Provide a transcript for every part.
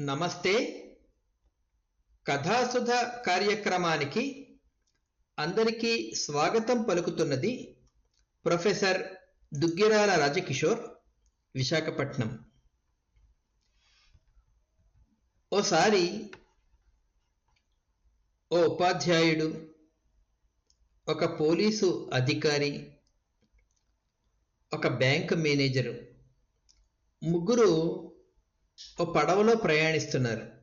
నమస్తే. కథాసుధ కార్యక్రమానికి అందరికీ స్వాగతం పలుకుతున్నది ప్రొఫెసర్ దుగ్గిరాల రాజకిషోర్ విశాఖపట్నం. ఓసారి ఓ ఉపాధ్యాయుడు ఒక పోలీసు అధికారి ఒక బ్యాంక్ మేనేజరు ముగ్గురు ఓ పడవలో ప్రయాణిస్తున్నారు.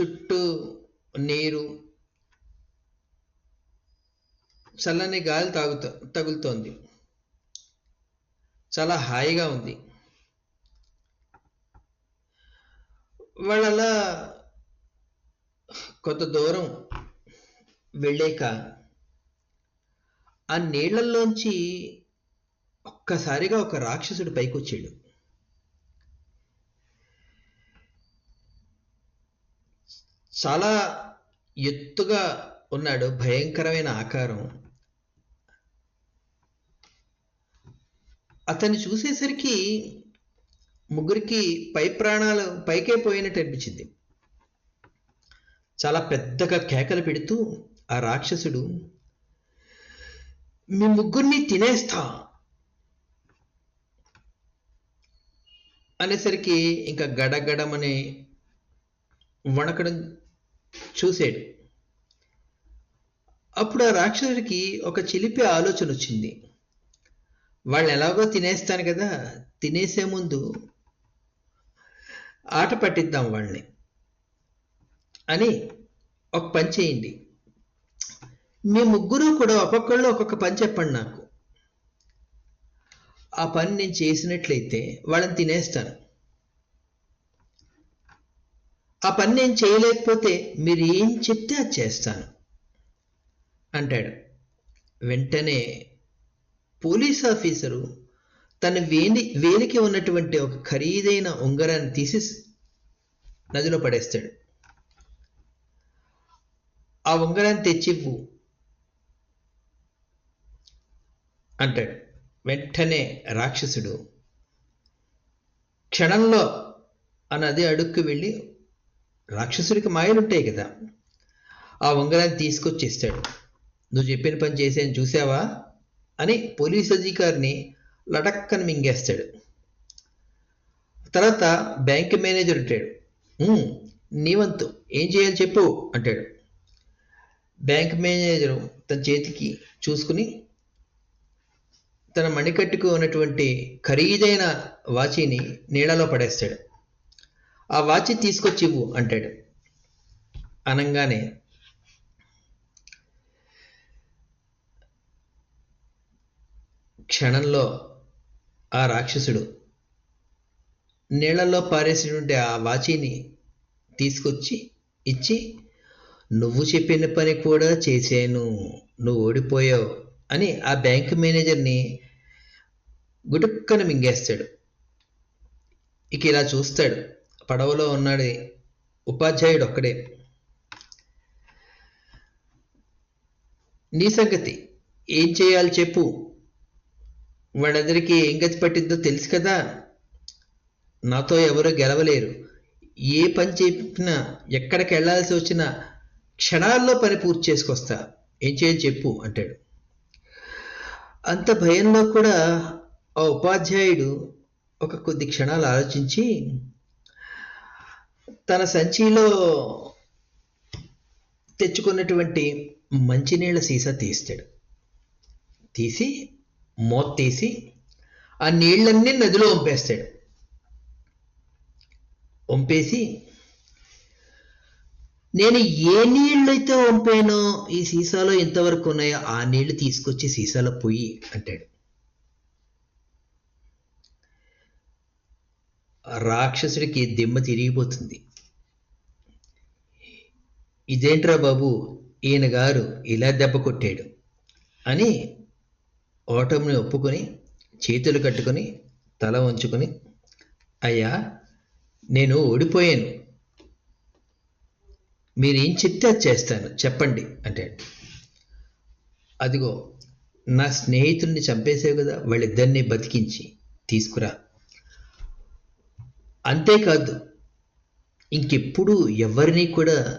చుట్టూ నీరు చల్లని గాలి తాగుతూ తగులుతోంది. చాలా హాయిగా ఉంది. వాళ్ళలా కొంత దూరం వెళ్ళాక ఆ నీళ్ళల్లోంచి ఒక్కసారిగా ఒక రాక్షసుడు పైకొచ్చాడు. చాలా ఎత్తుగా ఉన్నాడు భయంకరమైన ఆకారం. అతన్ని చూసేసరికి ముగ్గురికి పై ప్రాణాలు పైకే పోయినట్టు అనిపించింది. చాలా పెద్దగా కేకలు పెడుతూ ఆ రాక్షసుడు మీ ముగ్గురిని తినేస్తా. అనేసరికి ఇంకా గడగడమని వణకడం చూశాడు. అప్పుడు ఆ రాక్షసుడికి ఒక చిలిపి ఆలోచన వచ్చింది. వాళ్ళు ఎలాగో తినేస్తాను కదా తినేసే ముందు ఆట పట్టిద్దాం వాళ్ళని అని ఒక పని చేయండి. మీ ముగ్గురు కూడా ఒక్కొక్కళ్ళు ఒక్కొక్క పని చెప్పండి నాకు. ఆ పని నేను చేసినట్లయితే వాళ్ళని తినేస్తాను ఆ పని నేను చేయలేకపోతే మీరు ఏం చెప్తే అది చేస్తాను అంటాడు. వెంటనే పోలీస్ ఆఫీసరు తన వేలి వేలికి ఉన్నటువంటి ఒక ఖరీదైన ఉంగరాన్ని తీసి నదిలో పడేస్తాడు. ఆ ఉంగరాన్ని తెచ్చివ్వు. అంటాడు వెంటనే రాక్షసుడు క్షణంలో అన్నది అడుక్కు వెళ్ళి రాక్షసుడికి మాయలుంటాయి కదా. ఆ ఉంగరాన్ని తీసుకొచ్చేస్తాడు. నువ్వు చెప్పిన పని చేసాను చూసావా అని పోలీస్ అధికారిని లటక్కని మింగేస్తాడు. తర్వాత బ్యాంక్ మేనేజర్ అంటాడు. నీవంతు నీ వంతు ఏం చేయాలి చెప్పు అంటాడు. బ్యాంక్ మేనేజరు తన చేతికి చూసుకుని తన మణికట్టుకు ఉన్నటువంటి ఖరీదైన వాచిని నీళ్ళలో పడేస్తాడు. ఆ వాచి తీసుకొచ్చి ఇవ్వు అంటాడు. అనగానే క్షణంలో ఆ రాక్షసుడు నీళ్ళల్లో పారేసినటువంటి ఆ వాచిని తీసుకొచ్చి ఇచ్చి నువ్వు చెప్పిన పని కూడా చేశాను. నువ్వు ఓడిపోయావు. అని ఆ బ్యాంక్ మేనేజర్ని గుటుక్కను మింగేస్తాడు. ఇక ఇలా చూస్తాడు. పడవలో ఉన్నాడు ఉపాధ్యాయుడు ఒక్కడే. నీ సంగతి ఏం చేయాలి చెప్పు. వాళ్ళందరికీ ఏం గతి పట్టిందో తెలుసు కదా. నాతో ఎవరు గెలవలేరు. ఏ పని చెప్పినా ఎక్కడికి వెళ్ళాల్సి వచ్చినా క్షణాల్లో పని పూర్తి చేసుకొస్తా. ఏం చేయాలి చెప్పు అంటాడు. అంత భయంలో కూడా ఆ ఉపాధ్యాయుడు ఒక కొద్ది క్షణాలు ఆలోచించి తన సంచిలో తెచ్చుకున్నటువంటి మంచినీళ్ళ సీసా తీస్తాడు. తీసి మూత తీసి ఆ నీళ్ళన్నీ నదిలో వంపేస్తాడు. వంపేసి నేను ఏ నీళ్ళైతే వంపానో ఈ సీసాలో ఎంతవరకు ఉన్నాయో ఆ నీళ్ళు తీసుకొచ్చి సీసాలో పొయ్యి అంటాడు. రాక్షసుడికి దిమ్మ తిరిగిపోతుంది. ఇదేంట్రా బాబు ఈయన గారు ఇలా దెబ్బ కొట్టాడు అని ఓటమిని ఒప్పుకొని చేతులు కట్టుకొని తల వంచుకొని అయ్యా నేను ఓడిపోయాను. మీరు ఏం చెప్తే అది చేస్తాను. చెప్పండి అంటే. అదిగో నా స్నేహితుల్ని చంపేసావు కదా వాళ్ళిద్దరిని బతికించి తీసుకురా. అంతేకాదు ఇంకెప్పుడు ఎవరిని కూడా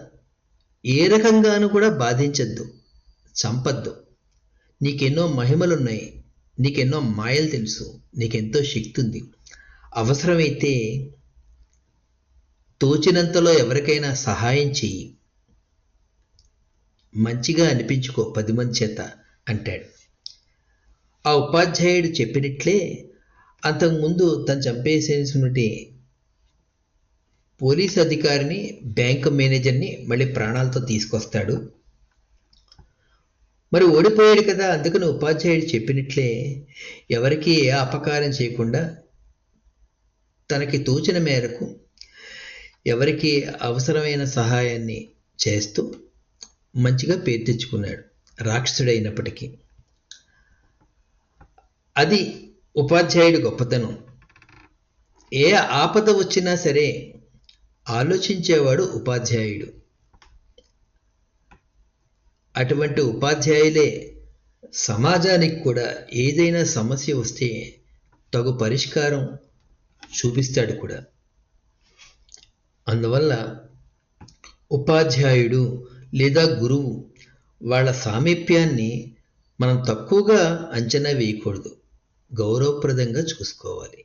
ఏ రకంగానూ కూడా బాధించద్దు చంపద్దు. నీకెన్నో మహిమలున్నాయి నీకెన్నో మాయలు తెలుసు నీకెంతో శక్తి ఉంది. అవసరమైతే తోచినంతలో ఎవరికైనా సహాయం చెయ్యి. మంచిగా అనిపించుకో పది మంది చేత అంటాడు. ఆ ఉపాధ్యాయుడు చెప్పినట్లే అంతకుముందు తను చంపేసేసినటువంటి పోలీస్ అధికారిని బ్యాంకు మేనేజర్ని మళ్ళీ ప్రాణాలతో తీసుకొస్తాడు. మరి ఓడిపోయాడు కదా అందుకని ఉపాధ్యాయుడు చెప్పినట్లే ఎవరికి ఏ అపకారం చేయకుండా తనకి తోచిన మేరకు ఎవరికి అవసరమైన సహాయాన్ని చేస్తూ మంచిగా పేరు తెచ్చుకున్నాడు. రాక్షసుడైనప్పటికీ. అది ఉపాధ్యాయుడి గొప్పతనం. ఏ ఆపద వచ్చినా సరే ఆలోచించేవాడు ఉపాధ్యాయుడు. అటువంటి ఉపాధ్యాయులే సమాజానికి కూడా ఏదైనా సమస్య వస్తే తగు పరిష్కారం చూపిస్తాడు కూడా. అందువల్ల ఉపాధ్యాయుడు లేదా గురువు వాళ్ళ సామీప్యాన్ని మనం తక్కువగా అంచనా వేయకూడదు. గౌరవప్రదంగా చూసుకోవాలి.